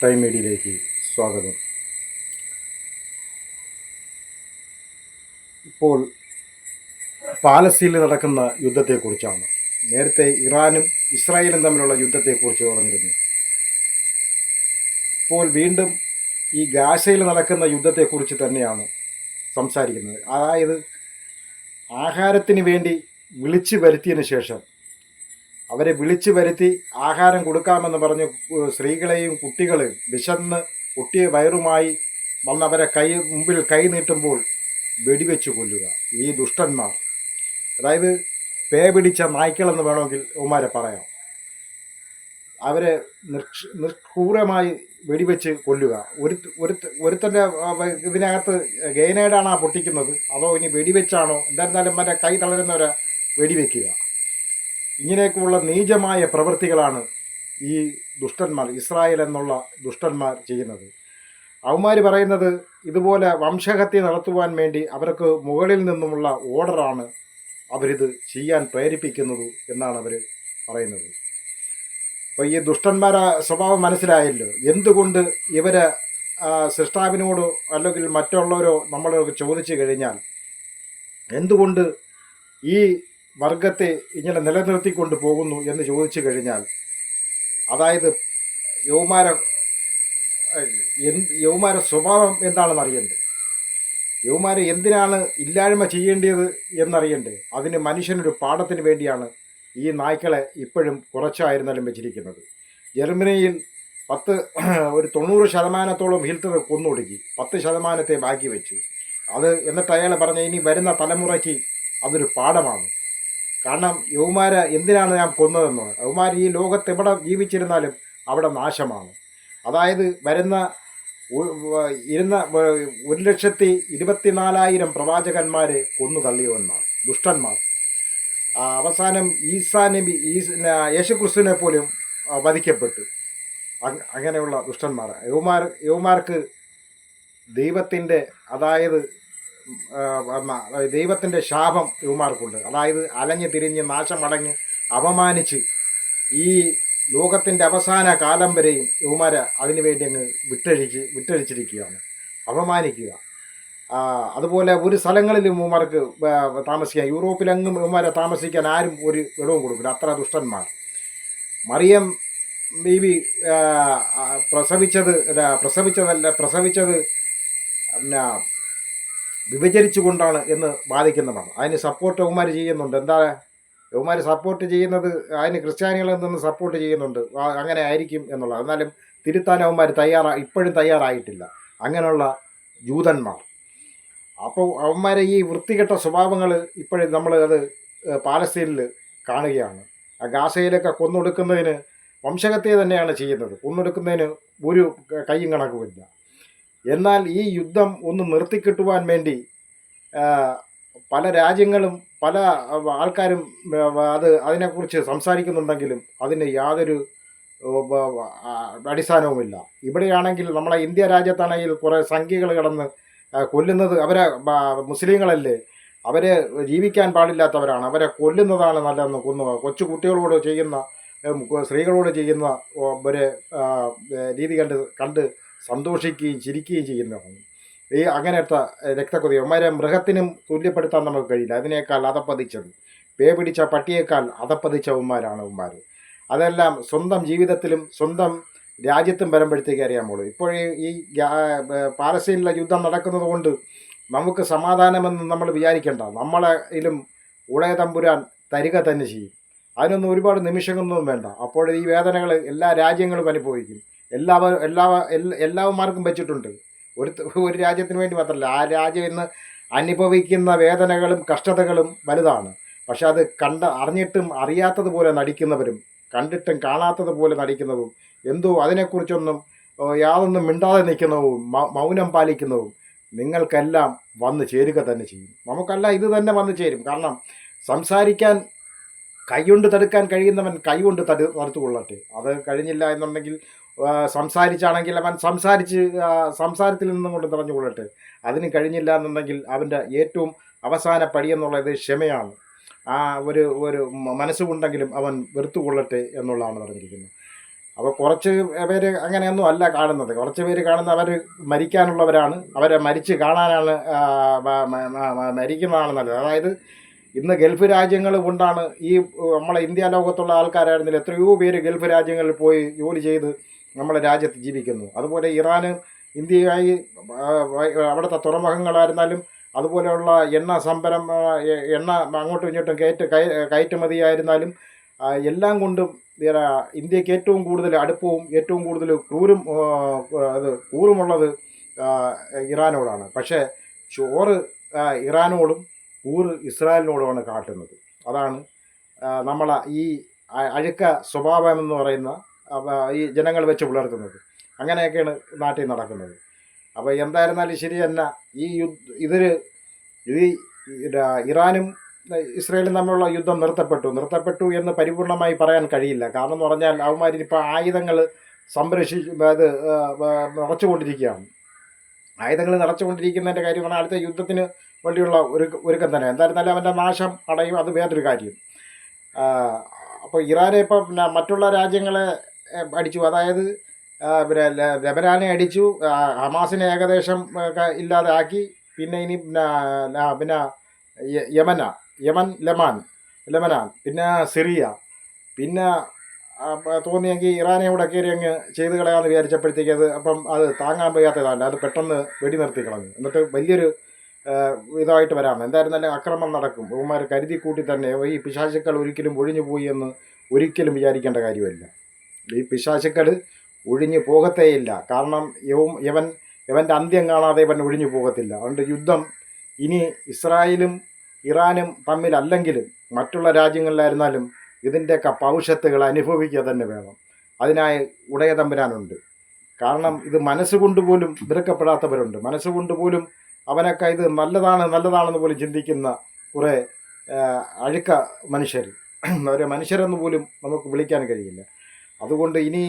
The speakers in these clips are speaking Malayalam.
ടൈം മീഡിയയിലേക്ക് സ്വാഗതം. ഇപ്പോൾ പാലസ്തീനിൽ നടക്കുന്ന യുദ്ധത്തെക്കുറിച്ചാണ്. നേരത്തെ ഇറാനും ഇസ്രായേലും തമ്മിലുള്ള യുദ്ധത്തെക്കുറിച്ച് പറഞ്ഞിരുന്നു. ഇപ്പോൾ വീണ്ടും ഈ ഗാസയിൽ നടക്കുന്ന യുദ്ധത്തെക്കുറിച്ച് തന്നെയാണ് സംസാരിക്കുന്നത്. അതായത് ആഹാരത്തിന് വേണ്ടി വിളിച്ചു വരുത്തിയതിന് ശേഷം അവരെ വിളിച്ചു വരുത്തി ആഹാരം കൊടുക്കാമെന്ന് പറഞ്ഞ് സ്ത്രീകളെയും കുട്ടികളെയും വിശന്ന് ഒട്ടിയ വയറുമായി വന്നവരെ കൈ മുമ്പിൽ കൈ നീട്ടുമ്പോൾ വെടിവെച്ച് കൊല്ലുക. ഈ ദുഷ്ടന്മാർ. അതായത് പേ പിടിച്ച നായ്ക്കളെന്ന് വേണമെങ്കിൽ ഉമാരെ പറയാം. അവരെ നിക്ഷ നിഷ്ക്രൂരമായി വെടിവെച്ച് കൊല്ലുക. ഒരു ഒരു ഒരുത്തന്റെ ഇതിനകത്ത് ഗെയിനേഡാണ് ആ പൊട്ടിക്കുന്നത്. അതോ ഇനി വെടിവെച്ചാണോ? എന്തായിരുന്നാലും മറ്റേ കൈ തളരുന്നവരെ വെടിവെക്കുക. ഇങ്ങനെയൊക്കെയുള്ള നീചമായ പ്രവൃത്തികളാണ് ഈ ദുഷ്ടന്മാർ ഇസ്രായേൽ എന്നുള്ള ദുഷ്ടന്മാർ ചെയ്യുന്നത്. അവന്മാർ പറയുന്നത് ഇതുപോലെ വംശഹത്യ നടത്തുവാൻ വേണ്ടി അവർക്ക് മുകളിൽ നിന്നുമുള്ള ഓർഡറാണ് അവരിത് ചെയ്യാൻ പ്രേരിപ്പിക്കുന്നത് എന്നാണ് അവർ പറയുന്നത്. അപ്പോൾ ഈ ദുഷ്ടന്മാരെ സ്വഭാവം മനസ്സിലായല്ലോ. എന്തുകൊണ്ട് ഇവരെ സൃഷ്ടാവിനോടോ അല്ലെങ്കിൽ മറ്റുള്ളവരോ നമ്മളൊക്കെ ചോദിച്ചു കഴിഞ്ഞാൽ എന്തുകൊണ്ട് ഈ വർഗത്തെ ഇങ്ങനെ നിലനിർത്തിക്കൊണ്ട് പോകുന്നു എന്ന് ചോദിച്ചു കഴിഞ്ഞാൽ അതായത് യൗമാര യൗമാര സ്വഭാവം എന്താണെന്ന് അറിയണ്ടേ? യൗമാരെ എന്തിനാണ് ഇല്ലായ്മ ചെയ്യേണ്ടത് എന്നറിയണ്ടേ? അതിന് മനുഷ്യനൊരു പാഠത്തിന് വേണ്ടിയാണ് ഈ നായ്ക്കളെ ഇപ്പോഴും കുറച്ചായിരുന്നാലും വെച്ചിരിക്കുന്നത്. ജർമ്മനിയിൽ പത്ത് ഒരു തൊണ്ണൂറ് ശതമാനത്തോളം ഹിൽട്ടർ കൊന്നൊടുക്കി പത്ത് ശതമാനത്തെ ബാക്കി വെച്ചു. അത് എന്നിട്ട് അയാൾ പറഞ്ഞ ഇനി വരുന്ന തലമുറയ്ക്ക് അതൊരു പാഠമാണ്. കാരണം യൗമാരെ എന്തിനാണ് ഞാൻ കൊന്നതെന്ന്? യുവമാർ ഈ ലോകത്ത് എവിടെ ജീവിച്ചിരുന്നാലും അവിടെ നാശമാണ്. അതായത് വരുന്ന ഇരുന്ന ഒരു ലക്ഷത്തി ഇരുപത്തി നാലായിരം പ്രവാചകന്മാരെ കൊന്നു തള്ളിയവന്മാർ ദുഷ്ടന്മാർ അവസാനം ഈസാ നബി ഈസ് യേശുക്രിസ്തുവിനെ പോലും വധിക്കപ്പെട്ടു. അങ്ങനെയുള്ള ദുഷ്ടന്മാർ യുവമാർ യുവമാർക്ക് ദൈവത്തിന്റെ അതായത് ദൈവത്തിന്റെ ശാപം യുവമാർക്കുണ്ട് അതായത് അലഞ്ഞു തിരിഞ്ഞ് നാശമടങ്ങി അപമാനിച്ച് ഈ ലോകത്തിന്റെ അവസാന കാലം വരെയും യുവമാരെ അതിനുവേണ്ടി അങ്ങ് വിട്ടഴിച്ച് വിട്ടഴിച്ചിരിക്കുകയാണ്. അപമാനിക്കുക. അതുപോലെ ഒരു സ്ഥലങ്ങളിലും യുവമാർക്ക് താമസിക്കാൻ യൂറോപ്പിലെങ്ങും യുവമാരെ താമസിക്കാൻ ആരും ഒരു ഇടവും കൊടുക്കില്ല. അത്ര ദുഷ്ടന്മാർ. മറിയം ബീവി പ്രസവിച്ചത് പ്രസവിച്ചതല്ല പ്രസവിച്ചത് പിന്നെ വിഭജിച്ചുകൊണ്ടാണ് എന്ന് വാദിക്കുന്നതാണ്. അതിന് സപ്പോർട്ട് യൗമാർ ചെയ്യുന്നുണ്ട്. എന്താ? യൗമാർ സപ്പോർട്ട് ചെയ്യുന്നത് അതിന് ക്രിസ്ത്യാനികളിൽ നിന്ന് സപ്പോർട്ട് ചെയ്യുന്നുണ്ട്. അങ്ങനെ ആയിരിക്കും എന്നുള്ളത്. എന്നാലും തിരുത്താൻ അവന്മാർ തയ്യാറാ ഇപ്പോഴും തയ്യാറായിട്ടില്ല. അങ്ങനെയുള്ള ജൂതന്മാർ. അപ്പോൾ അവന്മാരെ ഈ വൃത്തികെട്ട സ്വഭാവങ്ങൾ ഇപ്പോഴും നമ്മൾ അത് പാലസ്തീനിൽ കാണുകയാണ്. ആ ഗാസയിലൊക്കെ കൊന്നൊടുക്കുന്നതിന് വംശകത്തെ തന്നെയാണ് ചെയ്യുന്നത്. കൊന്നൊടുക്കുന്നതിന് ഒരു കയ്യും കണക്കുമില്ല. എന്നാൽ ഈ യുദ്ധം ഒന്ന് നിർത്തിക്കിട്ടുവാൻ വേണ്ടി പല രാജ്യങ്ങളും പല ആൾക്കാരും അത് അതിനെക്കുറിച്ച് സംസാരിക്കുന്നുണ്ടെങ്കിലും അതിന് യാതൊരു അടിസ്ഥാനവുമില്ല. ഇവിടെയാണെങ്കിൽ നമ്മളെ ഇന്ത്യ രാജ്യത്താണെങ്കിൽ കുറേ സംഖ്യകൾ കിടന്ന് കൊല്ലുന്നത് അവരെ മുസ്ലിങ്ങളല്ലേ അവരെ ജീവിക്കാൻ പാടില്ലാത്തവരാണ്. അവരെ കൊല്ലുന്നതാണ് നല്ലതെന്ന് കൊന്നു കൊച്ചു കുട്ടികളോട് ചെയ്യുന്ന സ്ത്രീകളോട് ചെയ്യുന്ന ഒരു രീതി കണ്ട് കണ്ട് സന്തോഷിക്കുകയും ചിരിക്കുകയും ചെയ്യുന്നതാണ് ഈ അങ്ങനത്തെ രക്തക്കൊതി അവന്മാരെ മൃഗത്തിനും തുല്യപ്പെടുത്താൻ നമുക്ക് കഴിയില്ല. അതിനേക്കാൾ അതപ്പതിച്ചത് പേ പിടിച്ച പട്ടിയേക്കാൾ അതപ്പതിച്ചവന്മാരാണ് അവന്മാർ. അതെല്ലാം സ്വന്തം ജീവിതത്തിലും സ്വന്തം രാജ്യത്തും വരുമ്പോഴത്തേക്ക് അറിയാമുള്ളൂ ഇപ്പോഴേ ഈ പാലസ്തീനിലെ യുദ്ധം നടക്കുന്നത് കൊണ്ട് നമുക്ക് സമാധാനമെന്ന് നമ്മൾ വിചാരിക്കേണ്ട. നമ്മളെയിലും ഉടയ തമ്പുരാൻ തരിക തന്നെ ചെയ്യും. അതിനൊന്നും ഒരുപാട് നിമിഷങ്ങളൊന്നും വേണ്ട. അപ്പോൾ ഈ വേദനകൾ എല്ലാ രാജ്യങ്ങളും അനുഭവിക്കും. എല്ലാവരും എല്ലാ എല്ലാവർക്കും വെച്ചിട്ടുണ്ട്. ഒരു ഒരു രാജ്യത്തിന് വേണ്ടി മാത്രമല്ല ആ രാജ്യം ഇന്ന് അനുഭവിക്കുന്ന വേദനകളും കഷ്ടതകളും വലുതാണ്. പക്ഷെ അത് കണ്ട അറിഞ്ഞിട്ടും അറിയാത്തതുപോലെ നടിക്കുന്നവരും കണ്ടിട്ടും കാണാത്തതുപോലെ നടിക്കുന്നതും എന്തോ അതിനെക്കുറിച്ചൊന്നും യാതൊന്നും മിണ്ടാതെ നിൽക്കുന്നതും മൗനം പാലിക്കുന്നതും നിങ്ങൾക്കെല്ലാം വന്നു ചേരുക തന്നെ ചെയ്യും. നമുക്കല്ല ഇത് തന്നെ വന്നു ചേരും. കാരണം സംസാരിക്കാൻ കൈകൊണ്ട് തടുക്കാൻ കഴിയുന്നവൻ കൈകൊണ്ട് തടു തടുത്തുകൊള്ളട്ടെ അത് കഴിഞ്ഞില്ല എന്നുണ്ടെങ്കിൽ സംസാരിച്ചാണെങ്കിൽ അവൻ സംസാരിച്ച് സംസാരത്തിൽ നിന്നും കൊണ്ട് നിറഞ്ഞുകൊള്ളട്ടെ അതിന് കഴിഞ്ഞില്ല എന്നുണ്ടെങ്കിൽ അവന്റെ ഏറ്റവും അവസാന പടി എന്നുള്ളത് ക്ഷമയാണ്. ആ ഒരു ഒരു മനസ്സുകൊണ്ടെങ്കിലും അവൻ വെറുത്തുകൊള്ളട്ടെ എന്നുള്ളതാണ് പറഞ്ഞിരിക്കുന്നത്. അപ്പോൾ കുറച്ച് പേര് അങ്ങനെയൊന്നും അല്ല കാണുന്നത്. കുറച്ച് പേര് കാണുന്ന അവർ മരിക്കാനുള്ളവരാണ്. അവരെ മരിച്ച് കാണാനാണ് മരിക്കുന്നതാണ് നല്ലത്. അതായത് ഇന്ന് ഗൾഫ് രാജ്യങ്ങൾ കൊണ്ടാണ് ഈ നമ്മളെ ഇന്ത്യ ലോകത്തുള്ള ആൾക്കാരായിരുന്നില്ല. എത്രയോ പേര് ഗൾഫ് രാജ്യങ്ങളിൽ പോയി ജോലി ചെയ്ത് നമ്മുടെ രാജ്യത്ത് ജീവിക്കുന്നു. അതുപോലെ ഇറാന് വ- അവിടുത്തെ തുറമുഖങ്ങളായിരുന്നാലും അതുപോലെയുള്ള എണ്ണ സംഭരം എണ്ണ അങ്ങോട്ടും ഇങ്ങോട്ടും കയറ്റ് കയ- കയറ്റുമതിയായിരുന്നാലും എല്ലാം കൊണ്ടും ഇന്ത്യയ്ക്ക് ഏറ്റവും കൂടുതൽ അടുപ്പവും ഏറ്റവും കൂടുതൽ ക്രൂരും അത് കൂറുമുള്ളത് ഇറാനോടാണ്. പക്ഷേ ചോറ് ഇറാനോടും കൂറ് ഇസ്രായേലിനോടുമാണ് കാട്ടുന്നത്. അതാണ് നമ്മളെ ഈ അഴുക്ക സ്വഭാവം എന്ന് പറയുന്ന ഈ ജനങ്ങൾ വെച്ച് പുലർത്തുന്നത്. അങ്ങനെയൊക്കെയാണ് നാട്ടിൽ നടക്കുന്നത്. അപ്പോൾ എന്തായിരുന്നാലും ശരി തന്നെ ഈ യുദ്ധ ഇതിൽ ഇത് ഇറാനും ഇസ്രയേലും തമ്മിലുള്ള യുദ്ധം നിർത്തപ്പെട്ടു. നിർത്തപ്പെട്ടു എന്ന് പരിപൂർണമായി പറയാൻ കഴിയില്ല. കാരണം എന്ന് പറഞ്ഞാൽ അവന്മാർ ഇപ്പോൾ ആയുധങ്ങൾ സംരക്ഷി അത് നിറച്ചുകൊണ്ടിരിക്കുകയാണ് ആയുധങ്ങൾ നിറച്ചുകൊണ്ടിരിക്കുന്നതിന്റെ കാര്യം പറഞ്ഞാൽ അടുത്ത യുദ്ധത്തിന് വേണ്ടിയുള്ള ഒരു ഒരുക്കം തന്നെ. എന്തായിരുന്നാലും അവന്റെ നാശം അടയും. അത് വേറൊരു കാര്യം. അപ്പോൾ ഇറാനെ ഇപ്പം മറ്റുള്ള രാജ്യങ്ങളെ അടിച്ചു. അതായത് പിന്നെ ലബനാനെ അടിച്ചു. ഹമാസിനെ ഏകദേശം ഇല്ലാതാക്കി. പിന്നെ ഇനി പിന്നെ യമന യമൻ ലമാൻ ലെമനാൻ പിന്നെ സിറിയ പിന്നെ തോന്നിയെങ്കിൽ ഇറാനെ കൂടെ കയറി അങ്ങ് ചെയ്ത് കളയാമെന്ന് വിചാരിച്ചപ്പോഴത്തേക്ക് അത് അപ്പം അത് താങ്ങാൻ വയ്യാത്തതല്ല അത് പെട്ടെന്ന് വെടി നിർത്തി കളഞ്ഞു. എന്നിട്ട് വലിയൊരു ഇതായിട്ട് വരാം. എന്തായിരുന്നാലും അക്രമം നടക്കും. ബഹുമാർ കരുതി കൂട്ടി തന്നെ ഈ പിശാചുക്കൾ ഒരിക്കലും ഒഴിഞ്ഞു പോയി എന്ന് ഒരിക്കലും വിചാരിക്കേണ്ട കാര്യമല്ല. ഈ പിശാചുക്കൾ ഒഴിഞ്ഞു പോകത്തേയില്ല. കാരണം യവൻ യവൻ യവന്റെ അന്ത്യം കാണാതെ ഇവൻ ഒഴിഞ്ഞു പോകത്തില്ല. അതുകൊണ്ട് യുദ്ധം ഇനി ഇസ്രായേലും ഇറാനും തമ്മിലല്ലെങ്കിലും മറ്റുള്ള രാജ്യങ്ങളിലായിരുന്നാലും ഇതിന്റെയൊക്കെ പൗഷത്തുകൾ അനുഭവിക്കുക തന്നെ വേണം. അതിനായി ഉടയ തമ്പുരാനുണ്ട്. കാരണം ഇത് മനസ്സുകൊണ്ട് പോലും വെറുക്കപ്പെടാത്തവരുണ്ട്. മനസ്സുകൊണ്ട് പോലും അവനൊക്കെ ഇത് നല്ലതാണ് നല്ലതാണെന്ന് പോലും ചിന്തിക്കുന്ന കുറേ അഴുക്ക മനുഷ്യർ അവരെ മനുഷ്യരെന്ന് പോലും നമുക്ക് വിളിക്കാൻ കഴിയില്ല. അതുകൊണ്ട് ഇനി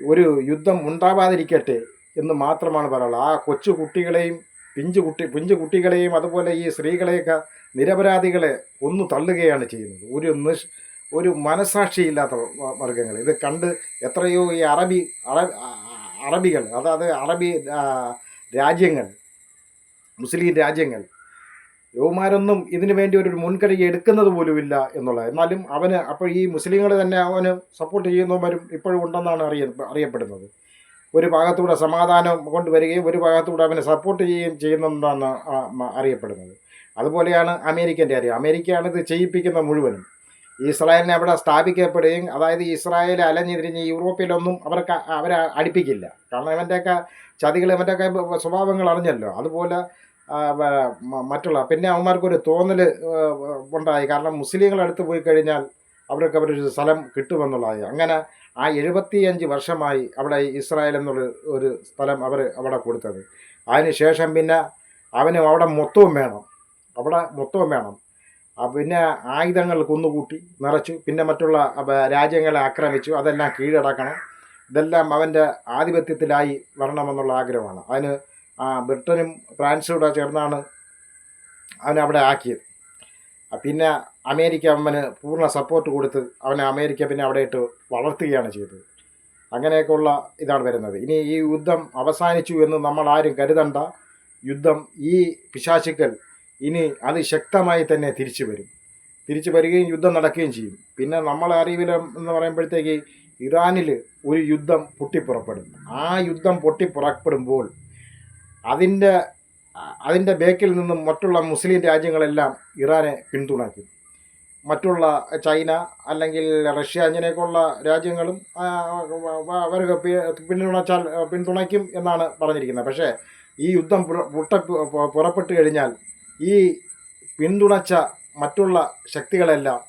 ഒരു യുദ്ധം ഉണ്ടാവാതിരിക്കട്ടെ എന്ന് മാത്രമാണ് പറയാനുള്ളത്. ആ കൊച്ചു കുട്ടികളെയും പിഞ്ചു കുട്ടി പിഞ്ചു കുട്ടികളെയും അതുപോലെ ഈ സ്ത്രീകളെയൊക്കെ നിരപരാധികളെ ഒന്ന് തള്ളുകയാണ് ചെയ്യുന്നത്. ഒരു നിഷ് ഒരു മനസാക്ഷിയില്ലാത്ത വർഗങ്ങൾ ഇത് കണ്ട് എത്രയോ ഈ അറബി അറബികൾ അതായത് അറബി രാജ്യങ്ങൾ മുസ്ലിം രാജ്യങ്ങൾ യുവമാരൊന്നും ഇതിനു വേണ്ടി ഒരു മുൻകൈ എടുക്കുന്നത് പോലുമില്ല എന്നുള്ള. എന്നാലും അവന് അപ്പോൾ ഈ മുസ്ലിങ്ങൾ തന്നെ അവന് സപ്പോർട്ട് ചെയ്യുന്നവരും ഇപ്പോഴും ഉണ്ടെന്നാണ് അറിയ അറിയപ്പെടുന്നത്. ഒരു ഭാഗത്തൂടെ സമാധാനം കൊണ്ടുവരികയും ഒരു ഭാഗത്തൂടെ അവനെ സപ്പോർട്ട് ചെയ്യുകയും ചെയ്യുന്നതെന്നാണ് അറിയപ്പെടുന്നത്. അതുപോലെയാണ് അമേരിക്കന്റെ കാര്യം. അമേരിക്കയാണ് ഇത് ചെയ്യിപ്പിക്കുന്ന മുഴുവനും. ഇസ്രായേലിനെ അവിടെ സ്ഥാപിക്കപ്പെടുകയും അതായത് ഇസ്രായേൽ അലഞ്ഞിരിഞ്ഞ് യൂറോപ്പിലൊന്നും അവർക്ക് അവരെ അടുപ്പിക്കില്ല. കാരണം ഇവന്റെയൊക്കെ ചതികൾ ഇവന്റെയൊക്കെ സ്വഭാവങ്ങൾ അറിഞ്ഞല്ലോ. അതുപോലെ മറ്റുള്ള. പിന്നെ അവന്മാർക്കൊരു തോന്നൽ ഉണ്ടായി. കാരണം മുസ്ലിങ്ങൾ അടുത്ത് പോയി കഴിഞ്ഞാൽ അവർക്ക് അവരൊരു സ്ഥലം കിട്ടുമെന്നുള്ളതായി. അങ്ങനെ ആ എഴുപത്തിയഞ്ച് വർഷമായി അവിടെ ഇസ്രായേൽ എന്നുള്ള ഒരു സ്ഥലം അവർ അവിടെ കൊടുത്തത്. അതിന് ശേഷം പിന്നെ അവന് അവിടെ മൊത്തവും വേണം. അവിടെ മൊത്തവും വേണം. പിന്നെ ആയുധങ്ങൾ കുന്നുകൂട്ടി നിറച്ചു. പിന്നെ മറ്റുള്ള രാജ്യങ്ങളെ ആക്രമിച്ചു. അതെല്ലാം കീഴടക്കണം. ഇതെല്ലാം അവന്റെ ആധിപത്യത്തിലായി വരണമെന്നുള്ള ആഗ്രഹമാണ്. അതിന് ബ്രിട്ടനും ഫ്രാൻസും കൂടെ ചേർന്നാണ് അവനെ അവിടെ ആക്കിയത്. പിന്നെ അമേരിക്ക അവന് പൂർണ സപ്പോർട്ട് കൊടുത്ത് അവനെ അമേരിക്ക പിന്നെ അവിടെ ഇട്ട് വളർത്തുകയാണ് ചെയ്തത്. അങ്ങനെയൊക്കെയുള്ള ഇതാണ് വരുന്നത്. ഇനി ഈ യുദ്ധം അവസാനിച്ചു എന്ന് നമ്മൾ ആരും കരുതണ്ട. യുദ്ധം ഈ പിശാചുക്കൾ ഇനി അത് ശക്തമായി തന്നെ തിരിച്ചു വരും. തിരിച്ചു വരികയും യുദ്ധം നടക്കുകയും ചെയ്യും. പിന്നെ നമ്മളെ അറിവിൽ എന്ന് പറയുമ്പോഴത്തേക്ക് ഇറാനിൽ ഒരു യുദ്ധം പൊട്ടിപ്പുറപ്പെടും. ആ യുദ്ധം പൊട്ടിപ്പുറപ്പെടുമ്പോൾ അതിന്റെ അതിന്റെ ബേക്കിൽ നിന്നും മറ്റുള്ള മുസ്ലിം രാജ്യങ്ങളെല്ലാം ഇറാനെ പിന്തുണയ്ക്കും. മറ്റുള്ള ചൈന അല്ലെങ്കിൽ റഷ്യ അങ്ങനെയൊക്കെയുള്ള രാജ്യങ്ങളും അവർ അവർക്ക് പിന്തുണച്ചാൽ പിന്തുണയ്ക്കും എന്നാണ് പറഞ്ഞിരിക്കുന്നത്. പക്ഷേ ഈ യുദ്ധം പുട്ട പുറപ്പെട്ട് കഴിഞ്ഞാൽ ഈ പിന്തുണച്ച മറ്റുള്ള ശക്തികളെല്ലാം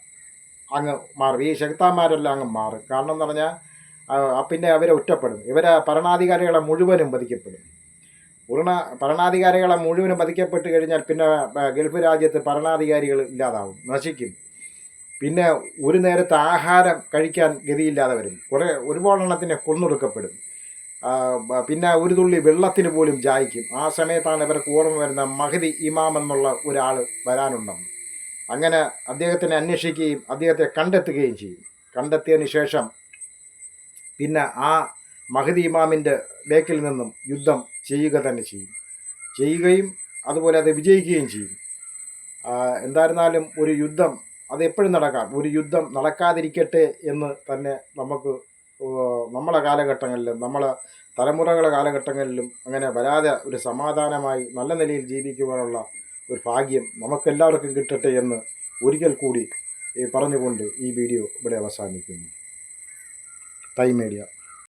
അങ്ങ് മാറും. ഈ ശക്തന്മാരെല്ലാം അങ്ങ് മാറും. കാരണം എന്ന് പറഞ്ഞാൽ പിന്നെ അവരെ ഒറ്റപ്പെടും. ഇവരെ ഭരണാധികാരികളെ മുഴുവനും വധിക്കപ്പെടും. പൂർണ ഭരണാധികാരികളെ മുഴുവനും പതിക്കപ്പെട്ട് കഴിഞ്ഞാൽ പിന്നെ ഗൾഫ് രാജ്യത്ത് ഭരണാധികാരികൾ ഇല്ലാതാവും നശിക്കും. പിന്നെ ഒരു നേരത്തെ ആഹാരം കഴിക്കാൻ ഗതിയില്ലാതെ വരും. കുറേ ഒരുപാട് എണ്ണത്തിനെ കൊന്നൊടുക്കപ്പെടും. പിന്നെ ഒരു തുള്ളി വെള്ളത്തിന് പോലും ജായിക്കും. ആ സമയത്താണ് ഇവർക്ക് ഓർമ്മ വരുന്ന മഹദി ഇമാം എന്നുള്ള ഒരാൾ വരാനുണ്ടെന്ന് അങ്ങനെ അദ്ദേഹത്തിനെ അന്വേഷിക്കുകയും അദ്ദേഹത്തെ കണ്ടെത്തുകയും ചെയ്യും. കണ്ടെത്തിയതിന് ശേഷം പിന്നെ ആ മഹദി ഇമാമിന്റെ ബേക്കിൽ നിന്നും യുദ്ധം ചെയ്യുക തന്നെ ചെയ്യും. ചെയ്യുകയും അതുപോലെ അത് വിജയിക്കുകയും ചെയ്യും. എന്തായിരുന്നാലും ഒരു യുദ്ധം അത് എപ്പോഴും നടക്കാം. ഒരു യുദ്ധം നടക്കാതിരിക്കട്ടെ എന്ന് തന്നെ നമുക്ക് നമ്മളെ കാലഘട്ടങ്ങളിലും നമ്മളെ തലമുറകളെ കാലഘട്ടങ്ങളിലും അങ്ങനെ വരാതെ ഒരു സമാധാനമായി നല്ല നിലയിൽ ജീവിക്കുവാനുള്ള ഒരു ഭാഗ്യം നമുക്കെല്ലാവർക്കും കിട്ടട്ടെ എന്ന് ഒരിക്കൽ കൂടി പറഞ്ഞുകൊണ്ട് ഈ വീഡിയോ ഇവിടെ അവസാനിക്കുന്നു. Time media.